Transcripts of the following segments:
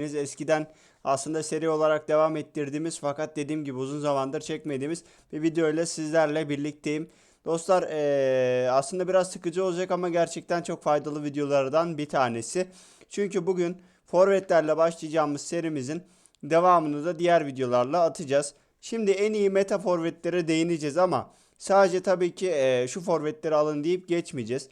Biz eskiden aslında seri olarak devam ettirdiğimiz fakat dediğim gibi uzun zamandır çekmediğimiz bir video ile sizlerle birlikteyim. Dostlar eee, aslında biraz sıkıcı olacak ama gerçekten çok faydalı videolardan bir tanesi. Çünkü bugün forvetlerle başlayacağımız serimizin devamını da diğer videolarla atacağız. Şimdi en iyi meta forvetlere değineceğiz ama sadece tabii ki eee, şu forvetleri alın deyip geçmeyeceğiz.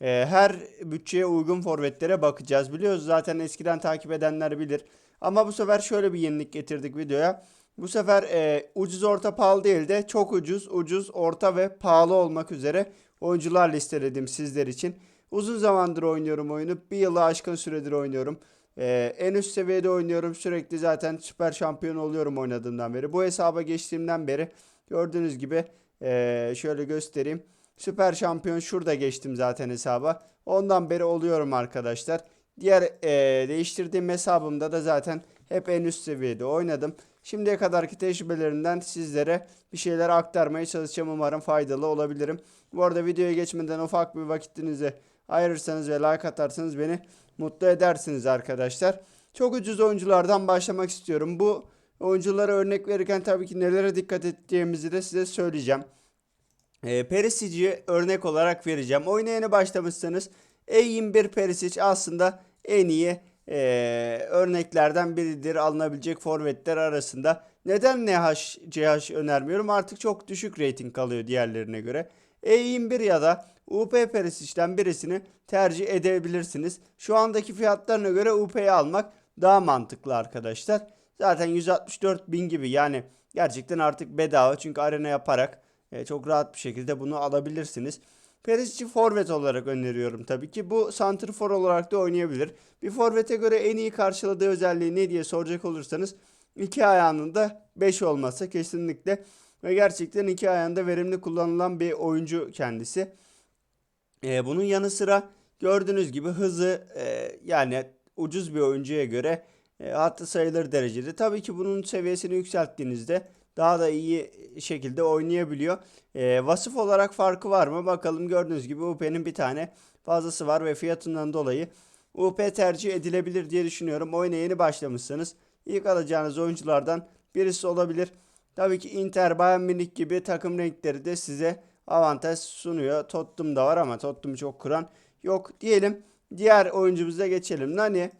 Ee, her bütçeye uygun forvetlere bakacağız. Biliyoruz zaten eskiden takip edenler bilir. Ama bu sefer şöyle bir yenilik getirdik videoya. Bu sefer e, ucuz orta pahalı değil de çok ucuz, ucuz, orta ve pahalı olmak üzere oyuncular listeledim sizler için. Uzun zamandır oynuyorum oyunu. Bir yılı aşkın süredir oynuyorum. Ee, en üst seviyede oynuyorum. Sürekli zaten süper şampiyon oluyorum oynadığımdan beri. Bu hesaba geçtiğimden beri gördüğünüz gibi e, şöyle göstereyim. Süper şampiyon şurada geçtim zaten hesaba. Ondan beri oluyorum arkadaşlar. Diğer eee, değiştirdiğim hesabımda da zaten hep en üst seviyede oynadım. Şimdiye kadarki tecrübelerinden sizlere bir şeyler aktarmaya çalışacağım. Umarım faydalı olabilirim. Bu arada videoya geçmeden ufak bir vakitinizi ayırırsanız ve like atarsanız beni mutlu edersiniz arkadaşlar. Çok ucuz oyunculardan başlamak istiyorum. Bu oyunculara örnek verirken tabii ki nelere dikkat edeceğimizi de size söyleyeceğim. E, Perisic'i örnek olarak vereceğim. Oyuna yeni başlamışsanız E21 Perisic aslında en iyi e, örneklerden biridir alınabilecek forvetler arasında. Neden NH, CH önermiyorum? Artık çok düşük rating kalıyor diğerlerine göre. E21 ya da UP Perisic'ten birisini tercih edebilirsiniz. Şu andaki fiyatlarına göre UP'yi almak daha mantıklı arkadaşlar. Zaten 164 bin gibi yani gerçekten artık bedava çünkü arena yaparak e, çok rahat bir şekilde bunu alabilirsiniz. Perisic'i forvet olarak öneriyorum tabii ki. Bu santrfor olarak da oynayabilir. Bir forvete göre en iyi karşıladığı özelliği ne diye soracak olursanız iki ayağının da 5 olması kesinlikle ve gerçekten iki ayağında verimli kullanılan bir oyuncu kendisi. E, bunun yanı sıra gördüğünüz gibi hızı e, yani ucuz bir oyuncuya göre e, hatırı sayılır derecede. Tabii ki bunun seviyesini yükselttiğinizde daha da iyi şekilde oynayabiliyor. E, vasıf olarak farkı var mı? Bakalım gördüğünüz gibi UP'nin bir tane fazlası var ve fiyatından dolayı UP tercih edilebilir diye düşünüyorum. Oyuna yeni başlamışsanız ilk alacağınız oyunculardan birisi olabilir. Tabii ki Inter, Bayern Münih gibi takım renkleri de size avantaj sunuyor. Tottenham da var ama Tottenham'ı çok kuran yok diyelim. Diğer oyuncumuza geçelim. Nani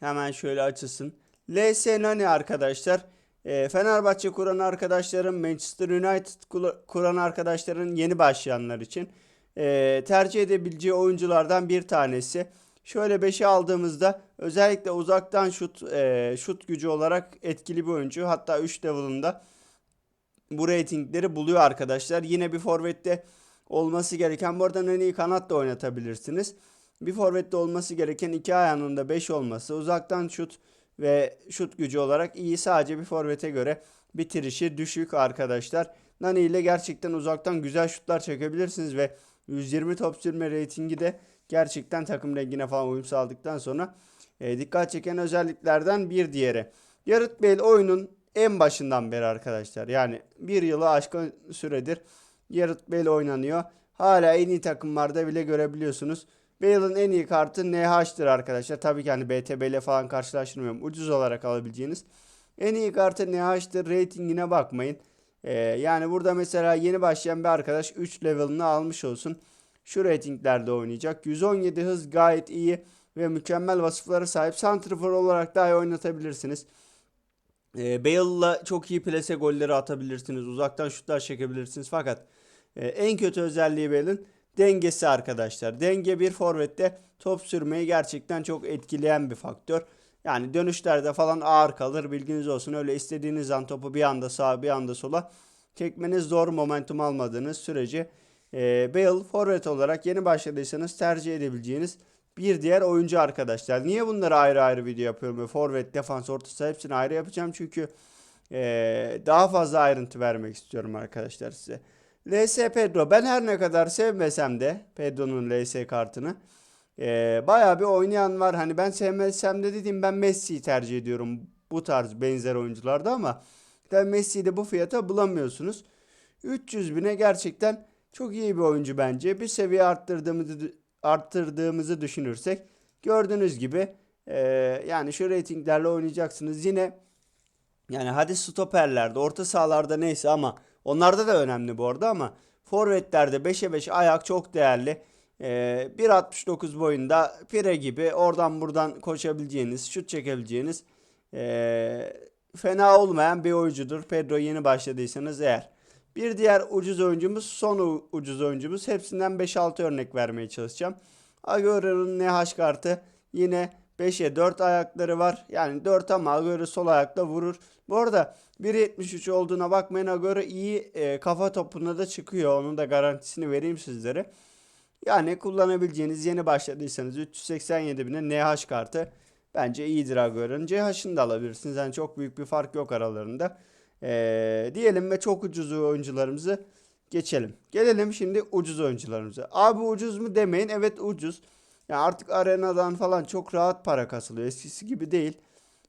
hemen şöyle açılsın. LS Nani arkadaşlar. E, Fenerbahçe kuran arkadaşların, Manchester United kuran arkadaşların yeni başlayanlar için e, tercih edebileceği oyunculardan bir tanesi. Şöyle 5'i aldığımızda özellikle uzaktan şut e, şut gücü olarak etkili bir oyuncu. Hatta 3 level'ında bu reytingleri buluyor arkadaşlar. Yine bir forvette olması gereken bu arada Nani'yi kanat da oynatabilirsiniz. Bir forvette olması gereken iki ayağının da 5 olması, uzaktan şut ve şut gücü olarak iyi sadece bir forvete göre bitirişi düşük arkadaşlar. Nani ile gerçekten uzaktan güzel şutlar çekebilirsiniz ve 120 top sürme reytingi de gerçekten takım rengine falan uyum sağladıktan sonra e, dikkat çeken özelliklerden bir diğeri. Gareth Bale oyunun en başından beri arkadaşlar yani bir yılı aşkın süredir Gareth Bale oynanıyor. Hala en iyi takımlarda bile görebiliyorsunuz. Bale'ın en iyi kartı NH'tır arkadaşlar. Tabii ki hani BTB ile falan karşılaştırmıyorum. Ucuz olarak alabileceğiniz. En iyi kartı NH'tır. Ratingine bakmayın. Ee, yani burada mesela yeni başlayan bir arkadaş 3 level'ını almış olsun. Şu ratinglerde oynayacak. 117 hız gayet iyi ve mükemmel vasıflara sahip. Santrafor olarak daha iyi oynatabilirsiniz. E, Bale'la çok iyi plase golleri atabilirsiniz. Uzaktan şutlar çekebilirsiniz. Fakat e, en kötü özelliği Bale'ın dengesi arkadaşlar. Denge bir forvette top sürmeyi gerçekten çok etkileyen bir faktör. Yani dönüşlerde falan ağır kalır bilginiz olsun. Öyle istediğiniz an topu bir anda sağa bir anda sola çekmeniz zor momentum almadığınız sürece e, Bale forvet olarak yeni başladıysanız tercih edebileceğiniz bir diğer oyuncu arkadaşlar. Niye bunları ayrı ayrı video yapıyorum? Forvet, defans, orta saha hepsini ayrı yapacağım çünkü e, daha fazla ayrıntı vermek istiyorum arkadaşlar size. LS Pedro ben her ne kadar sevmesem de Pedro'nun LS kartını e, bayağı bir oynayan var. Hani ben sevmesem de dediğim ben Messi'yi tercih ediyorum bu tarz benzer oyuncularda ama tabii Messi'yi de bu fiyata bulamıyorsunuz. 300 bine gerçekten çok iyi bir oyuncu bence. Bir seviye arttırdığımızı arttırdığımızı düşünürsek gördüğünüz gibi Ee, yani şu reytinglerle oynayacaksınız. Yine yani hadi stoperlerde, orta sahalarda neyse ama onlarda da önemli bu arada ama forvetlerde 5'e 5 ayak çok değerli. Ee, 1.69 boyunda pire gibi oradan buradan koşabileceğiniz, şut çekebileceğiniz ee, fena olmayan bir oyuncudur. Pedro yeni başladıysanız eğer. Bir diğer ucuz oyuncumuz, son ucuz oyuncumuz. Hepsinden 5-6 örnek vermeye çalışacağım. Agüero'nun NH kartı yine 5'e 4 ayakları var. Yani 4 ama Agüero sol ayakla vurur. Bu arada 1.73 olduğuna bakmayın Agüero iyi e, kafa topuna da çıkıyor. Onun da garantisini vereyim sizlere. Yani kullanabileceğiniz yeni başladıysanız 387 bine NH kartı bence iyidir Agüero'nun. CH'ını da alabilirsiniz. Yani çok büyük bir fark yok aralarında. Ee, diyelim ve çok ucuz oyuncularımızı geçelim. Gelelim şimdi ucuz oyuncularımıza. Abi ucuz mu demeyin. Evet ucuz. Yani artık arenadan falan çok rahat para kasılıyor. Eskisi gibi değil.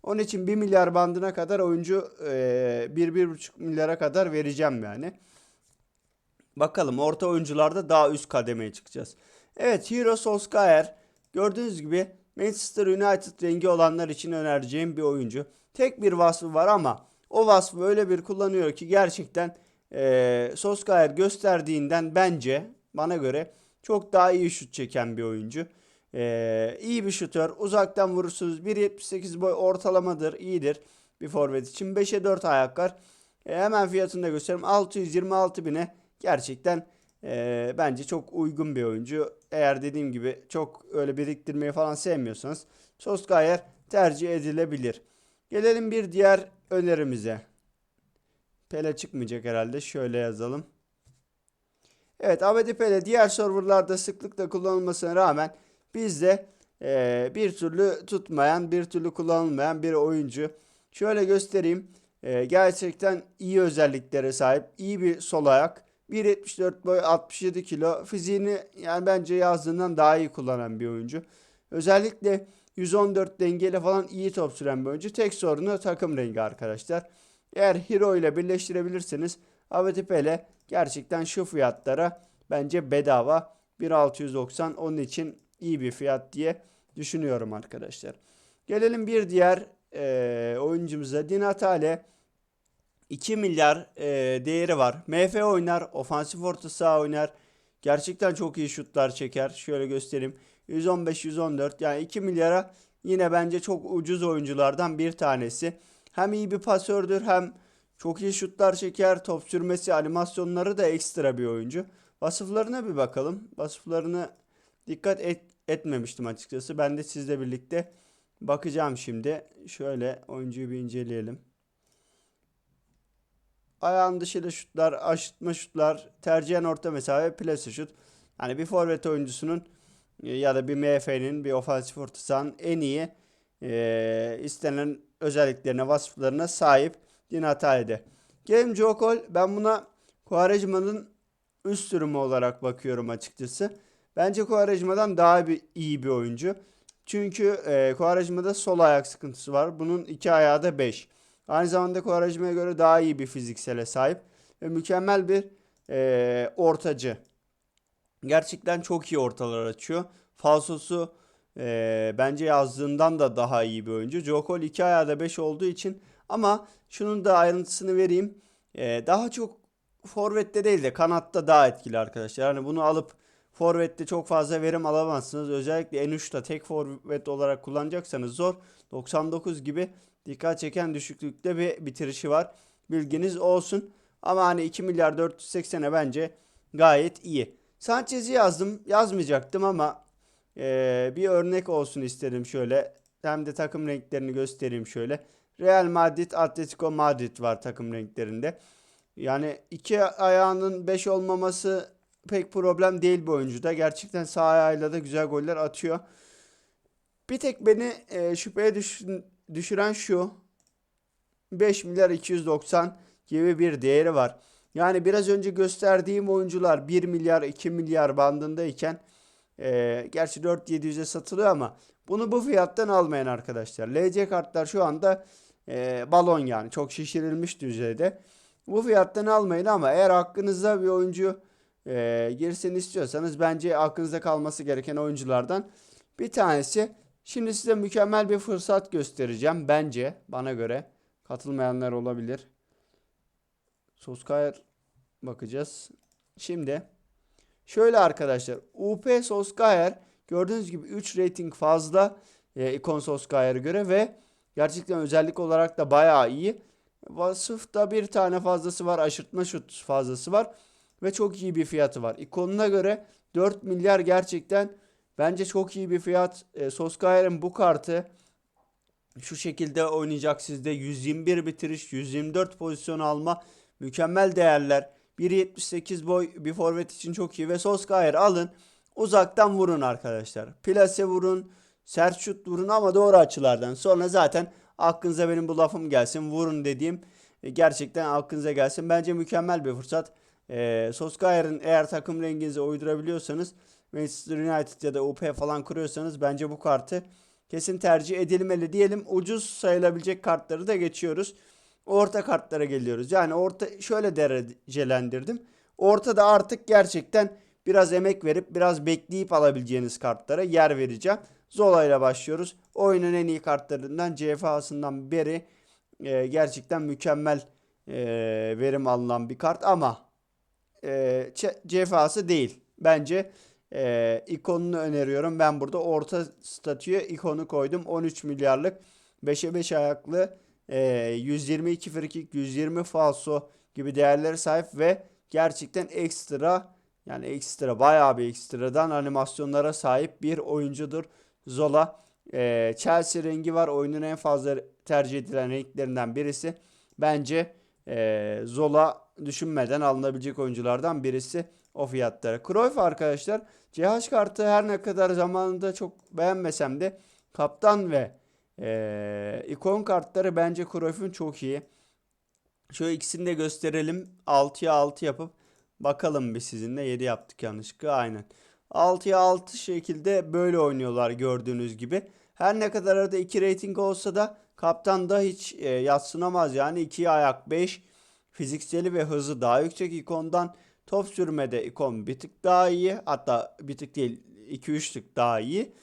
Onun için 1 milyar bandına kadar oyuncu e, 1-1,5 milyara kadar vereceğim yani. Bakalım orta oyuncularda daha üst kademeye çıkacağız. Evet Hero Solskjaer gördüğünüz gibi Manchester United rengi olanlar için önereceğim bir oyuncu. Tek bir vasfı var ama o vasfı öyle bir kullanıyor ki gerçekten e, Solskjaer gösterdiğinden bence bana göre çok daha iyi şut çeken bir oyuncu. E, iyi bir şutör. Uzaktan vurursunuz. 1.78 boy ortalamadır. iyidir bir forvet için. 5'e 4 ayak var. E, hemen fiyatını da göstereyim. 626 bine gerçekten e, bence çok uygun bir oyuncu. Eğer dediğim gibi çok öyle biriktirmeyi falan sevmiyorsanız Solskjaer tercih edilebilir. Gelelim bir diğer önerimize. Pele çıkmayacak herhalde. Şöyle yazalım. Evet Abedi Pele diğer serverlarda sıklıkla kullanılmasına rağmen bizde e, bir türlü tutmayan, bir türlü kullanılmayan bir oyuncu. Şöyle göstereyim. E, gerçekten iyi özelliklere sahip, iyi bir sol ayak. 1.74 boy 67 kilo. Fiziğini yani bence yazdığından daha iyi kullanan bir oyuncu. Özellikle 114 dengeyle falan iyi top süren bir oyuncu. Tek sorunu takım rengi arkadaşlar. Eğer Hero ile birleştirebilirseniz Abedi Pele gerçekten şu fiyatlara bence bedava 1.690 onun için iyi bir fiyat diye düşünüyorum arkadaşlar. Gelelim bir diğer e, oyuncumuza Di Natale 2 milyar e, değeri var. MF oynar, ofansif orta saha oynar. Gerçekten çok iyi şutlar çeker. Şöyle göstereyim. 115-114 yani 2 milyara yine bence çok ucuz oyunculardan bir tanesi. Hem iyi bir pasördür hem çok iyi şutlar çeker. Top sürmesi, animasyonları da ekstra bir oyuncu. Vasıflarına bir bakalım. Vasıflarını dikkat et, etmemiştim açıkçası. Ben de sizle birlikte bakacağım şimdi. Şöyle oyuncuyu bir inceleyelim. Ayağın dışıyla şutlar, aşıtma şutlar, tercihen orta mesafe, plase şut. Hani bir forvet oyuncusunun e, ya da bir MF'nin, bir ofansif orta sahanın en iyi e, istenen özelliklerine, vasıflarına sahip Di Natale'de. Gelelim Joe Cole. Ben buna Quaresma'nın üst sürümü olarak bakıyorum açıkçası. Bence Quaresma'dan daha bir iyi bir oyuncu. Çünkü e, Quaresma'da sol ayak sıkıntısı var. Bunun iki ayağı da 5. Aynı zamanda Quaresma'ya göre daha iyi bir fiziksele sahip. Ve mükemmel bir e, ortacı. Gerçekten çok iyi ortalar açıyor. Falsosu e, bence yazdığından da daha iyi bir oyuncu. Joe Cole iki ayağı da 5 olduğu için ama şunun da ayrıntısını vereyim. E, daha çok forvette değil de kanatta daha etkili arkadaşlar. Yani bunu alıp forvette çok fazla verim alamazsınız. Özellikle en uçta tek forvet olarak kullanacaksanız zor. 99 gibi dikkat çeken düşüklükte bir bitirişi var. Bilginiz olsun. Ama hani 2 milyar 480'e bence gayet iyi. Sanchez'i yazdım. Yazmayacaktım ama e, bir örnek olsun istedim şöyle. Hem de takım renklerini göstereyim şöyle. Real Madrid, Atletico Madrid var takım renklerinde. Yani iki ayağının 5 olmaması pek problem değil bu oyuncuda. Gerçekten sağ ayağıyla da güzel goller atıyor. Bir tek beni e, şüpheye düşün- düşüren şu. 5 milyar 290 gibi bir değeri var. Yani biraz önce gösterdiğim oyuncular 1 milyar 2 milyar bandındayken e, gerçi 4700'e satılıyor ama bunu bu fiyattan almayın arkadaşlar. LC kartlar şu anda e, balon yani çok şişirilmiş düzeyde. Bu fiyattan almayın ama eğer hakkınızda bir oyuncu e, girsin istiyorsanız bence aklınızda kalması gereken oyunculardan bir tanesi Şimdi size mükemmel bir fırsat göstereceğim bence bana göre. Katılmayanlar olabilir. Soskaya bakacağız. Şimdi şöyle arkadaşlar UP Soskaya gördüğünüz gibi 3 rating fazla e, Icon Soskaya'ya göre ve gerçekten özellik olarak da bayağı iyi. Vasıfta bir tane fazlası var. Aşırtma şut fazlası var. Ve çok iyi bir fiyatı var. İkonuna göre 4 milyar gerçekten bence çok iyi bir fiyat. E, Soskaya'nın bu kartı şu şekilde oynayacak sizde 121 bitiriş, 124 pozisyon alma, mükemmel değerler. 1.78 boy bir forvet için çok iyi ve Solskjaer alın. Uzaktan vurun arkadaşlar. Plase vurun, sert şut vurun ama doğru açılardan. Sonra zaten aklınıza benim bu lafım gelsin. Vurun dediğim e, gerçekten aklınıza gelsin. Bence mükemmel bir fırsat. E, Solskjaer'in eğer takım renginize uydurabiliyorsanız Manchester United ya da UP falan kuruyorsanız bence bu kartı kesin tercih edilmeli diyelim. Ucuz sayılabilecek kartları da geçiyoruz. Orta kartlara geliyoruz. Yani orta şöyle derecelendirdim. Ortada artık gerçekten biraz emek verip biraz bekleyip alabileceğiniz kartlara yer vereceğim. Zola ile başlıyoruz. Oyunun en iyi kartlarından CFA'sından beri e, gerçekten mükemmel e, verim alınan bir kart ama e, CFA'sı değil. Bence e, ikonunu öneriyorum. Ben burada orta statüye ikonu koydum. 13 milyarlık 5'e 5 ayaklı e, 122 frikik, 120 falso gibi değerlere sahip ve gerçekten ekstra yani ekstra bayağı bir ekstradan animasyonlara sahip bir oyuncudur. Zola e, Chelsea rengi var. Oyunun en fazla tercih edilen renklerinden birisi. Bence e, Zola düşünmeden alınabilecek oyunculardan birisi o fiyatlara. Cruyff arkadaşlar CH kartı her ne kadar zamanında çok beğenmesem de kaptan ve e, ikon kartları bence Cruyff'un çok iyi. Şöyle ikisini de gösterelim. 6'ya 6 yapıp bakalım bir sizinle. 7 yaptık yanlışlıkla aynen. 6'ya 6 şekilde böyle oynuyorlar gördüğünüz gibi. Her ne kadar arada 2 rating olsa da kaptan da hiç e, yatsınamaz. Yani 2 ayak 5 fizikseli ve hızı daha yüksek ikondan. Top sürmede ikon bir tık daha iyi. Hatta bir tık değil 2-3 tık daha iyi.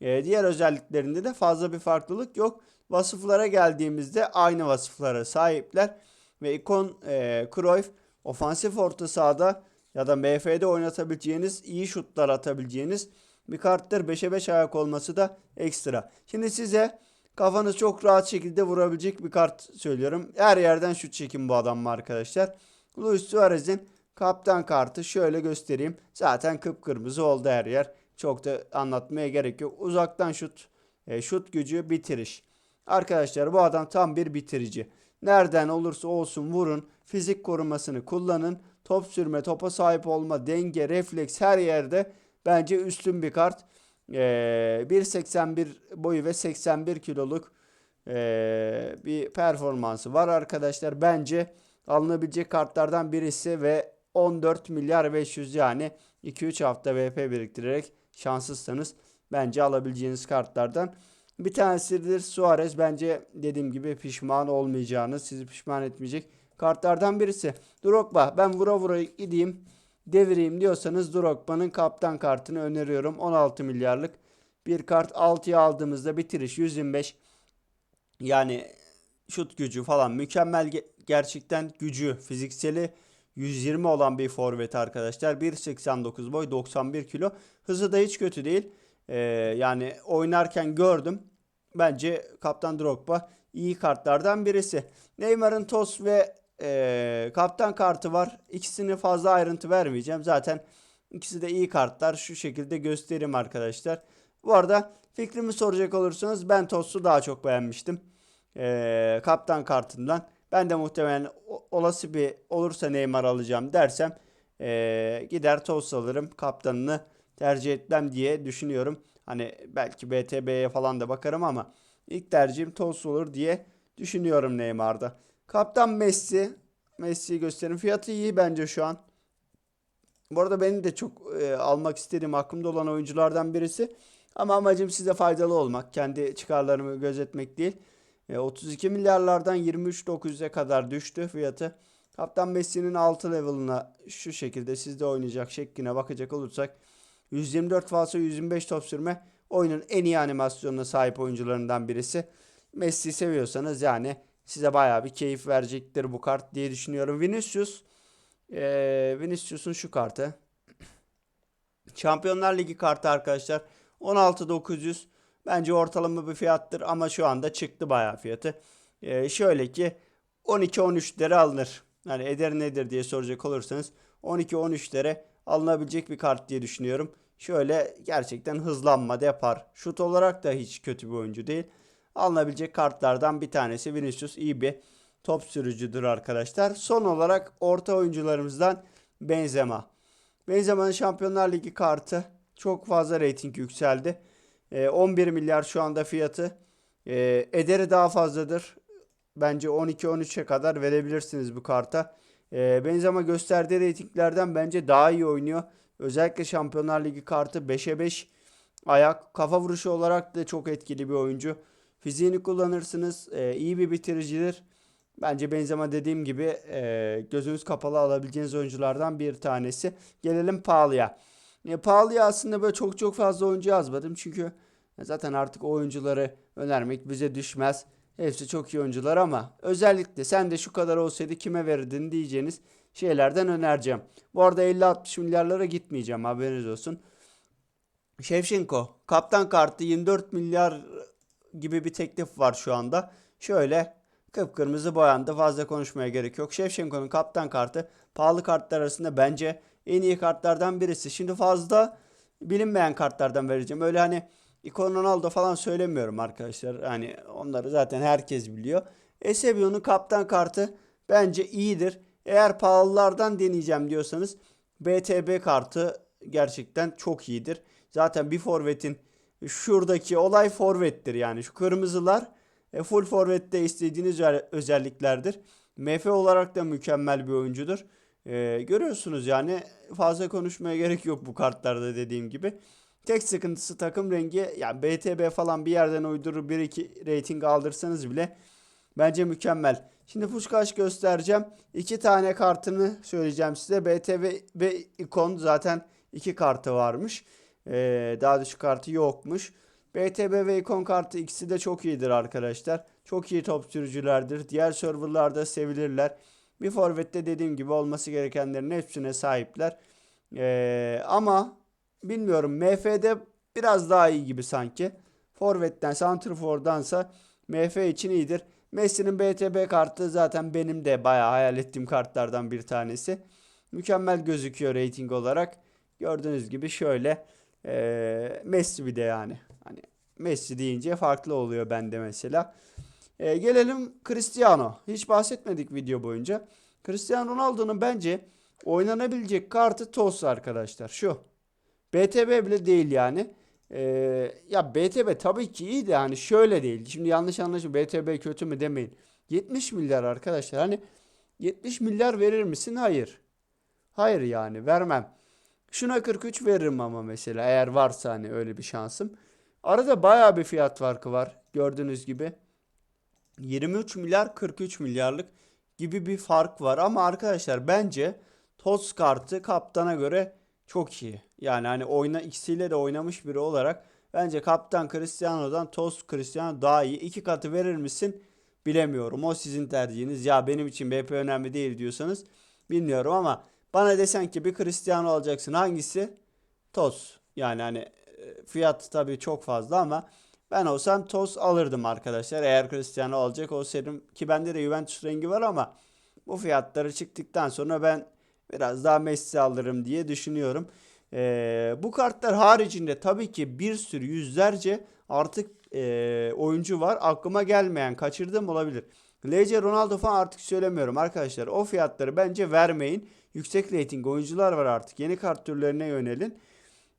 E, diğer özelliklerinde de fazla bir farklılık yok. Vasıflara geldiğimizde aynı vasıflara sahipler. Ve ikon e, Cruyff ofansif orta sahada ya da MF'de oynatabileceğiniz, iyi şutlar atabileceğiniz bir karttır. 5'e 5 ayak olması da ekstra. Şimdi size kafanız çok rahat şekilde vurabilecek bir kart söylüyorum. Her yerden şut çekin bu adam arkadaşlar. Luis Suarez'in kaptan kartı şöyle göstereyim. Zaten kıpkırmızı oldu her yer. Çok da anlatmaya gerek yok. Uzaktan şut, e, şut gücü, bitiriş. Arkadaşlar bu adam tam bir bitirici. Nereden olursa olsun vurun. Fizik korumasını kullanın. Top sürme, topa sahip olma, denge, refleks her yerde bence üstün bir kart. Ee, 1.81 boyu ve 81 kiloluk ee, bir performansı var arkadaşlar. Bence alınabilecek kartlardan birisi ve 14 milyar 500 yani 2-3 hafta VP biriktirerek şanssızsanız bence alabileceğiniz kartlardan. Bir tanesidir Suarez. Bence dediğim gibi pişman olmayacağınız, sizi pişman etmeyecek kartlardan birisi. Drogba. Ben vura vura gideyim, devireyim diyorsanız Drogba'nın kaptan kartını öneriyorum. 16 milyarlık bir kart 6'ya aldığımızda bitiriş 125. Yani şut gücü falan mükemmel gerçekten gücü fizikseli 120 olan bir forvet arkadaşlar. 1.89 boy 91 kilo. Hızı da hiç kötü değil. Ee, yani oynarken gördüm. Bence Kaptan Drogba iyi kartlardan birisi. Neymar'ın TOS ve e, kaptan kartı var. İkisini fazla ayrıntı vermeyeceğim. Zaten ikisi de iyi kartlar. Şu şekilde göstereyim arkadaşlar. Bu arada fikrimi soracak olursanız ben TOS'u daha çok beğenmiştim. E, kaptan kartından. Ben de muhtemelen olası bir olursa Neymar alacağım dersem e, gider TOS alırım. Kaptanını tercih etmem diye düşünüyorum. Hani belki BTB'ye falan da bakarım ama ilk tercihim TOS olur diye düşünüyorum Neymar'da. Kaptan Messi. Messi'yi gösterin. Fiyatı iyi bence şu an. Bu arada benim de çok e, almak istediğim aklımda olan oyunculardan birisi. Ama amacım size faydalı olmak. Kendi çıkarlarımı gözetmek değil. E, 32 milyarlardan 23.900'e kadar düştü fiyatı. Kaptan Messi'nin 6 level'ına şu şekilde sizde oynayacak şekline bakacak olursak 124 falso 125 top sürme oyunun en iyi animasyonuna sahip oyuncularından birisi. Messi seviyorsanız yani size bayağı bir keyif verecektir bu kart diye düşünüyorum. Vinicius, eee Vinicius'un şu kartı. Şampiyonlar Ligi kartı arkadaşlar. 16.900 bence ortalama bir fiyattır ama şu anda çıktı bayağı fiyatı. Ee, şöyle ki 12-13 lira alınır. Yani eder nedir diye soracak olursanız 12-13 lira alınabilecek bir kart diye düşünüyorum. Şöyle gerçekten hızlanma da yapar. Şut olarak da hiç kötü bir oyuncu değil. Alınabilecek kartlardan bir tanesi Vinicius iyi bir top sürücüdür arkadaşlar. Son olarak orta oyuncularımızdan Benzema. Benzema'nın Şampiyonlar Ligi kartı çok fazla reyting yükseldi. Ee, 11 milyar şu anda fiyatı. Ee, ederi daha fazladır. Bence 12-13'e kadar verebilirsiniz bu karta. Ee, Benzema gösterdiği reytinglerden bence daha iyi oynuyor. Özellikle Şampiyonlar Ligi kartı 5'e 5 ayak. Kafa vuruşu olarak da çok etkili bir oyuncu. Fiziğini kullanırsınız. Ee, iyi bir bitiricidir. Bence Benzema dediğim gibi e, gözünüz kapalı alabileceğiniz oyunculardan bir tanesi. Gelelim pahalıya. E, pahalıya aslında böyle çok çok fazla oyuncu yazmadım. Çünkü zaten artık oyuncuları önermek bize düşmez. Hepsi çok iyi oyuncular ama özellikle sen de şu kadar olsaydı kime verirdin diyeceğiniz şeylerden önereceğim. Bu arada 50-60 milyarlara gitmeyeceğim haberiniz olsun. Shevchenko kaptan kartı 24 milyar gibi bir teklif var şu anda. Şöyle kıpkırmızı boyandı fazla konuşmaya gerek yok. Shevchenko'nun kaptan kartı pahalı kartlar arasında bence en iyi kartlardan birisi. Şimdi fazla bilinmeyen kartlardan vereceğim. Öyle hani Icon Ronaldo falan söylemiyorum arkadaşlar. Hani onları zaten herkes biliyor. Eusebio'nun kaptan kartı bence iyidir. Eğer pahalılardan deneyeceğim diyorsanız BTB kartı gerçekten çok iyidir. Zaten bir forvetin şuradaki olay forvettir yani. Şu kırmızılar e, full forvette istediğiniz özelliklerdir. MF olarak da mükemmel bir oyuncudur. E, görüyorsunuz yani fazla konuşmaya gerek yok bu kartlarda dediğim gibi. Tek sıkıntısı takım rengi. Yani BTB falan bir yerden uydurur 1-2 rating aldırsanız bile bence mükemmel. Şimdi Puşkaş göstereceğim. İki tane kartını söyleyeceğim size. BTB ve ikon zaten iki kartı varmış. Ee, daha düşük kartı yokmuş. BTB ve ikon kartı ikisi de çok iyidir arkadaşlar. Çok iyi top sürücülerdir. Diğer serverlarda sevilirler. Bir forvette dediğim gibi olması gerekenlerin hepsine sahipler. Ee, ama bilmiyorum MF'de biraz daha iyi gibi sanki. Forvet'ten Santrfor'dansa MF için iyidir. Messi'nin BTB kartı zaten benim de bayağı hayal ettiğim kartlardan bir tanesi. Mükemmel gözüküyor rating olarak. Gördüğünüz gibi şöyle e, Messi bir de yani. Hani Messi deyince farklı oluyor bende mesela. E, gelelim Cristiano. Hiç bahsetmedik video boyunca. Cristiano Ronaldo'nun bence oynanabilecek kartı TOS arkadaşlar. Şu. BTB bile değil yani. Ee, ya BTB tabii ki iyi de hani şöyle değil. Şimdi yanlış anlaşılma BTB kötü mü demeyin. 70 milyar arkadaşlar. Hani 70 milyar verir misin? Hayır. Hayır yani vermem. Şuna 43 veririm ama mesela eğer varsa hani öyle bir şansım. Arada baya bir fiyat farkı var gördüğünüz gibi. 23 milyar 43 milyarlık gibi bir fark var ama arkadaşlar bence TOS kartı kaptana göre çok iyi. Yani hani oyna ikisiyle de oynamış biri olarak bence kaptan Cristiano'dan TOS Cristiano daha iyi. İki katı verir misin? Bilemiyorum. O sizin tercihiniz. Ya benim için BP önemli değil diyorsanız bilmiyorum ama bana desen ki bir Cristiano alacaksın hangisi? TOS. Yani hani e, fiyat tabii çok fazla ama ben olsam TOS alırdım arkadaşlar. Eğer Cristiano alacak olsaydım ki bende de Juventus rengi var ama bu fiyatları çıktıktan sonra ben biraz daha Messi alırım diye düşünüyorum. Ee, bu kartlar haricinde tabii ki bir sürü yüzlerce artık e, oyuncu var. Aklıma gelmeyen kaçırdığım olabilir. LC Ronaldo falan artık söylemiyorum arkadaşlar. O fiyatları bence vermeyin. Yüksek rating oyuncular var artık. Yeni kart türlerine yönelin.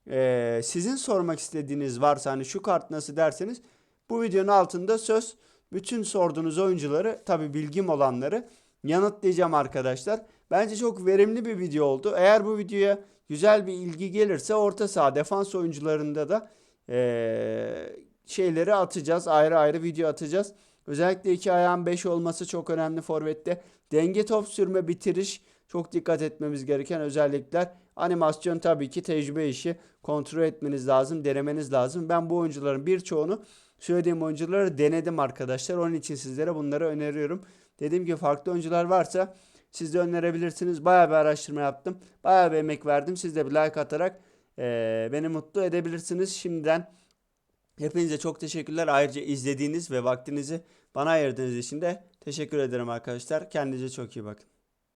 Ee, sizin sormak istediğiniz varsa hani şu kart nasıl derseniz bu videonun altında söz bütün sorduğunuz oyuncuları tabi bilgim olanları yanıtlayacağım arkadaşlar. Bence çok verimli bir video oldu. Eğer bu videoya güzel bir ilgi gelirse orta saha defans oyuncularında da ee, şeyleri atacağız. Ayrı ayrı video atacağız. Özellikle iki ayağın 5 olması çok önemli forvette. Denge top sürme bitiriş çok dikkat etmemiz gereken özellikler. Animasyon tabii ki tecrübe işi. Kontrol etmeniz lazım, denemeniz lazım. Ben bu oyuncuların birçoğunu söylediğim oyuncuları denedim arkadaşlar. Onun için sizlere bunları öneriyorum. Dediğim gibi farklı oyuncular varsa siz de önerebilirsiniz. Bayağı bir araştırma yaptım. Bayağı bir emek verdim. Siz de bir like atarak eee, beni mutlu edebilirsiniz. Şimdiden hepinize çok teşekkürler. Ayrıca izlediğiniz ve vaktinizi bana ayırdığınız için de teşekkür ederim arkadaşlar. Kendinize çok iyi bakın.